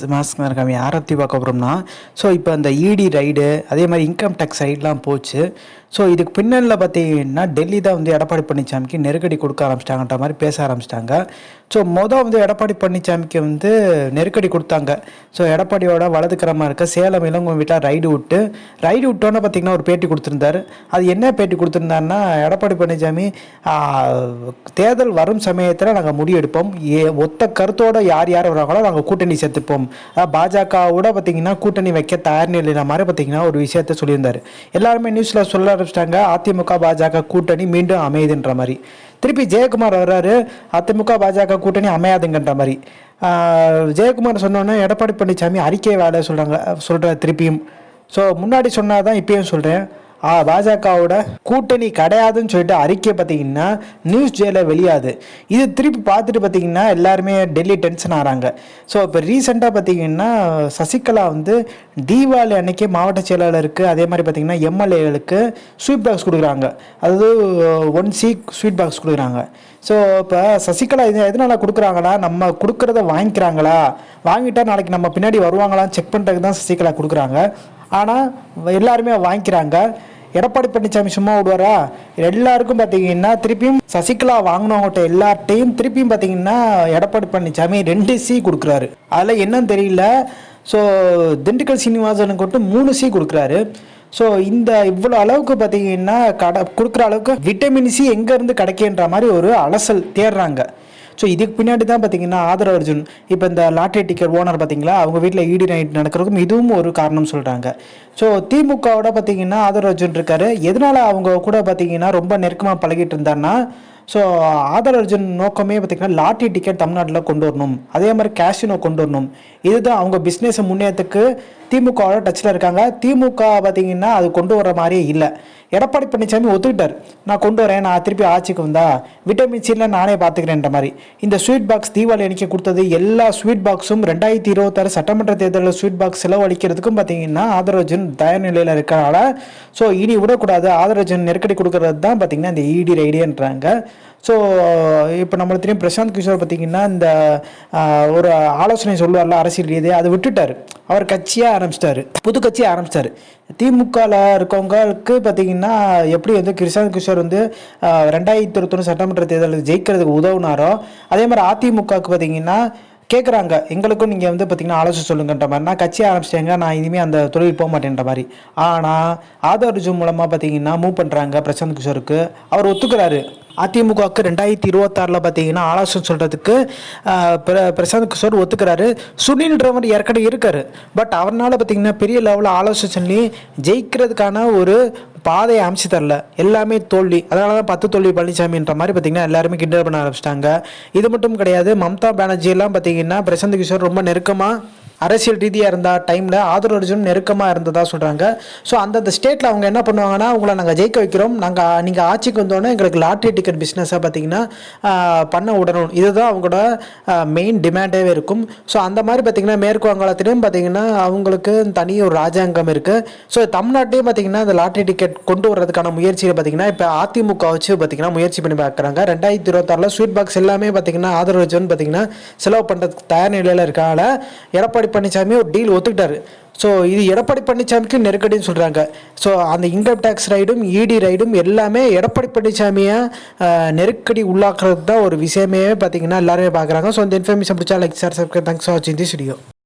Mask இருக்காம யாரத்தி பார்க்க போகிறோம்னா ஸோ இப்போ அந்த இடி ரைடு அதே மாதிரி இன்கம் டேக்ஸ் ரைட்லாம் போச்சு. ஸோ இதுக்கு பின்னணியில் பார்த்தீங்கன்னா டெல்லி தான் வந்து எடப்பாடி பழனிசாமிக்கு நெருக்கடி கொடுக்க ஆரம்பிச்சிட்டாங்கன்ற மாதிரி பேச ஆரம்பிச்சிட்டாங்க. ஸோ மொதல் வந்து எடப்பாடி பழனிசாமிக்கு வந்து நெருக்கடி கொடுத்தாங்க. ஸோ எடப்பாடியோட வலதுக்கரமாக இருக்க சேலம் இளங்கோ வீட்டில் ரைடு விட்டு ரைடு விட்டோன்னே பார்த்தீங்கன்னா ஒரு பேட்டி கொடுத்துருந்தாரு. அது என்ன பேட்டி கொடுத்துருந்தாருன்னா எடப்பாடி பழனிசாமி தேர்தல் வரும் சமயத்தில் நாங்கள் முடிவெடுப்போம். ஏ ஒத்த கருத்தோடு யார் யார் வராங்களோ நாங்கள் கூட்டணி சேர்த்துப்போம். பாஜகவோட பார்த்தீங்கன்னா கூட்டணி வைக்க தயார் நிலையில மாதிரி பார்த்தீங்கன்னா ஒரு விஷயத்த சொல்லியிருந்தார். எல்லாருமே நியூஸில் சொல்ல ஆரம்பிச்சிட்டாங்க அதிமுக பாஜக கூட்டணி மீண்டும் அமையுதுன்ற மாதிரி. திருப்பி ஜெயக்குமார் வர்றாரு அதிமுக பாஜக கூட்டணி அமையாதுங்கன்ற மாதிரி. ஜெயக்குமார் சொன்னோன்னே எடப்பாடி பழனிசாமி அறிக்கை வேலை சொல்கிறாங்க சொல்கிற திருப்பியும். ஸோ முன்னாடி சொன்னாதான் இப்பயும் சொல்கிறேன் பாஜகவோட கூட்டணி கிடையாதுன்னு சொல்லிட்டு அறிக்கை பார்த்தீங்கன்னா நியூஸ் ஜேல வெளியாது. இது திருப்பி பார்த்துட்டு பார்த்தீங்கன்னா எல்லாருமே டெல்லி டென்ஷன் ஆகிறாங்க ஸோ இப்போ ரீசெண்டாக பார்த்தீங்கன்னா சசிகலா வந்து தீபாவளி அன்னைக்கு மாவட்ட செயலாளருக்கு அதே மாதிரி பார்த்தீங்கன்னா எம்எல்ஏகளுக்கு ஸ்வீட் பாக்ஸ் கொடுக்குறாங்க. அதாவது ஒன் சீக் ஸ்வீட் பாக்ஸ் கொடுக்குறாங்க. ஸோ இப்போ சசிகலா இது எதனால் கொடுக்குறாங்களா நம்ம கொடுக்குறத வாங்கிக்கிறாங்களா? வாங்கிட்டா நாளைக்கு நம்ம பின்னாடி வருவாங்களான்னு செக் பண்ணுறதுக்கு தான் சசிகலா கொடுக்குறாங்க. ஆனால் எல்லாருமே வாங்கிக்கிறாங்க. எடப்பாடி பழனிசாமி சும்மா விடுவாரா? எல்லாருக்கும் பார்த்தீங்கன்னா திருப்பியும் சசிகலா வாங்கினவங்ககிட்ட எல்லார்ட்டையும் திருப்பியும் பார்த்தீங்கன்னா எடப்பாடி பழனிசாமி ரெண்டு சி கொடுக்குறாரு. அதில் என்னன்னு தெரியல. ஸோ திண்டுக்கல் சீனிவாசனுக்கு மட்டும் மூணு சி கொடுக்குறாரு. ஸோ இந்த இவ்வளோ அளவுக்கு பார்த்தீங்கன்னா கடை கொடுக்குற அளவுக்கு விட்டமின் சி எங்கேருந்து கிடைக்கின்ற மாதிரி ஒரு அலசல் தேடுறாங்க. ஸோ இதுக்கு பின்னாடி தான் பார்த்தீங்கன்னா ஆதர் அர்ஜுன் இப்போ இந்த லாட்டரி டிக்கெட் ஓனர் பார்த்தீங்களா? அவங்க வீட்டில் இடி நைட் நடக்கிறதுக்கும் இதுவும் ஒரு காரணம் சொல்கிறாங்க ஸோ திமுகவோட பார்த்தீங்கன்னா ஆதர் அர்ஜுன் இருக்காரு. எதனால அவங்க கூட பார்த்தீங்கன்னா ரொம்ப நெருக்கமாக பழகிட்டு இருந்தாருன்னா ஸோ ஆதார் அர்ஜுன் நோக்கமே பார்த்தீங்கன்னா லாட்டரி டிக்கெட் தமிழ்நாட்டில் கொண்டு வரணும். அதே மாதிரி கேஷினோ கொண்டு வரணும். இதுதான் அவங்க பிஸ்னஸை முன்னேற்றத்துக்கு திமுகவோட டச்சில் இருக்காங்க. திமுக பார்த்திங்கன்னா அது கொண்டு வர மாதிரியே இல்லை. எடப்பாடி பழனிசாமி ஒத்துக்கிட்டார். நான் கொண்டு வரேன் நான் திருப்பி ஆட்சிக்கு வந்தா விட்டமின் சியில் நானே பார்த்துக்கிறேன்ற மாதிரி. இந்த ஸ்வீட் பாக்ஸ் தீபாவளி அன்னைக்கு கொடுத்தது எல்லா ஸ்வீட் பாக்ஸும் ரெண்டாயிரத்தி இருபத்தாறு சட்டமன்ற தேர்தலில் ஸ்வீட் பாக்ஸ் செலவழிக்கிறதுக்கும் பார்த்தீங்கன்னா ஆதரவஜன் தயார் நிலையில் இருக்கிறனால ஸோ இனி விடக்கூடாது. ஆதரவஜன் நெருக்கடி கொடுக்கறது தான் பார்த்தீங்கன்னா இந்த இடி ரைடியன்றாங்க ஸோ இப்போ நம்மளுக்கு தெரியும் பிரசாந்த் கிஷோர் பார்த்தீங்கன்னா இந்த ஒரு ஆலோசனை சொல்லுவார்ல அரசியல் ரீதியாக அதை விட்டுட்டார். அவர் கட்சியாக ஆரம்பிச்சிட்டாரு. புது கட்சியை ஆரம்பிச்சிட்டாரு. திமுகவில் இருக்கவங்களுக்கு பார்த்தீங்கன்னா எப்படி வந்து கிருஷாந்த் கிஷோர் வந்து ரெண்டாயிரத்தி இருபத்தொன்று சட்டமன்ற தேர்தலில் ஜெயிக்கிறதுக்கு உதவுனாரோ அதே மாதிரி அதிமுகவுக்கு பார்த்தீங்கன்னா கேட்குறாங்க எங்களுக்கும் நீங்கள் வந்து பார்த்தீங்கன்னா ஆலோசனை சொல்லுங்கன்ற மாதிரி. நான் கட்சி ஆரம்பிச்சிட்டேங்க நான் இனிமேல் அந்த தொழில் போக மாட்டேன்ற மாதிரி. ஆனால் ஆதார் அர்ஜுன் மூலமாக பார்த்தீங்கன்னா மூவ் பண்ணுறாங்க பிரசாந்த் கிஷோருக்கு. அவர் ஒத்துக்கிறாரு. அதிமுகவுக்கு ரெண்டாயிரத்தி இருபத்தாறில் பார்த்தீங்கன்னா ஆலோசனை சொல்கிறதுக்கு பிரசாந்த் கிஷோர் ஒத்துக்கிறாரு. சுனில்ன்றவர் ஏற்கனவே இருக்கார். பட் அவரால் பார்த்தீங்கன்னா பெரிய லெவலில் ஆலோசனை சொல்லி ஜெயிக்கிறதுக்கான ஒரு பாதையை அமைச்சு தரல. எல்லாமே தோல்வி. அதனால தான் பத்து தோல்வி பழனிசாமின்ற மாதிரி பார்த்தீங்கன்னா எல்லாருமே கிண்டல் பண்ண ஆரம்பிச்சிட்டாங்க. இது மட்டும் கிடையாது மம்தா பானர்ஜி எல்லாம் பார்த்தீங்கன்னா பிரசாந்த் கிஷோர் ரொம்ப நெருக்கமாக அரசியல் ரீதியாக இருந்தால் டைமில் ஆதரவு அர்ஜுன் நெருக்கமாக இருந்ததாக சொல்கிறாங்க ஸோ அந்தந்த ஸ்டேட்டில் அவங்க என்ன பண்ணுவாங்கன்னா உங்களை நாங்கள் ஜெயிக்க வைக்கிறோம். நாங்கள் நீங்கள் ஆட்சிக்கு வந்தோடனே எங்களுக்கு லாட்ரி டிக்கெட் பிஸ்னஸாக பார்த்தீங்கன்னா பண்ண விடணும் இதுதான் அவங்களோட மெயின் டிமாண்டாகவே இருக்கும். ஸோ அந்த மாதிரி பார்த்தீங்கன்னா மேற்கு வங்காளத்திலையும் பார்த்தீங்கன்னா அவங்களுக்கு தனி ஒரு ராஜாங்கம் இருக்குது ஸோ தமிழ்நாட்டிலையும் பார்த்தீங்கன்னா இந்த லாட்ரி டிக்கெட் கொண்டு வர்றதுக்கான முயற்சியில் பார்த்தீங்கன்னா இப்போ அதிமுக வச்சு பார்த்தீங்கன்னா முயற்சி பண்ணி பார்க்குறாங்க ரெண்டாயிரத்தி இருபத்தாறில் ஸ்வீட் பாக்ஸ் எல்லாமே பார்த்தீங்கன்னா ஆதரவு வச்சுன்னு பார்த்தீங்கன்னா செலவு பண்ணுறதுக்கு தயார் நிலையில் இருக்கால எடப்பாடி பழனிசாமி ஒரு டீல் ஒத்துக்கிட்டாரு. ஸோ இது எடப்பாடி பழனிசாமிக்கு நெருக்கடின்னு சொல்கிறாங்க ஸோ அந்த இன்கம் டேக்ஸ் ரைடும் இடி ரைடும் எல்லாமே எடப்பாடி பழனிசாமியை நெருக்கடி உள்ளாக்குறது தான் ஒரு விஷயமே பார்த்தீங்கன்னா எல்லாருமே பார்க்குறாங்க ஸோ இந்த இன்ஃபர்மேஷன் பிடிச்சா like sir subscribe thanks for வாட்சிங் தி ஸ்டுடியோ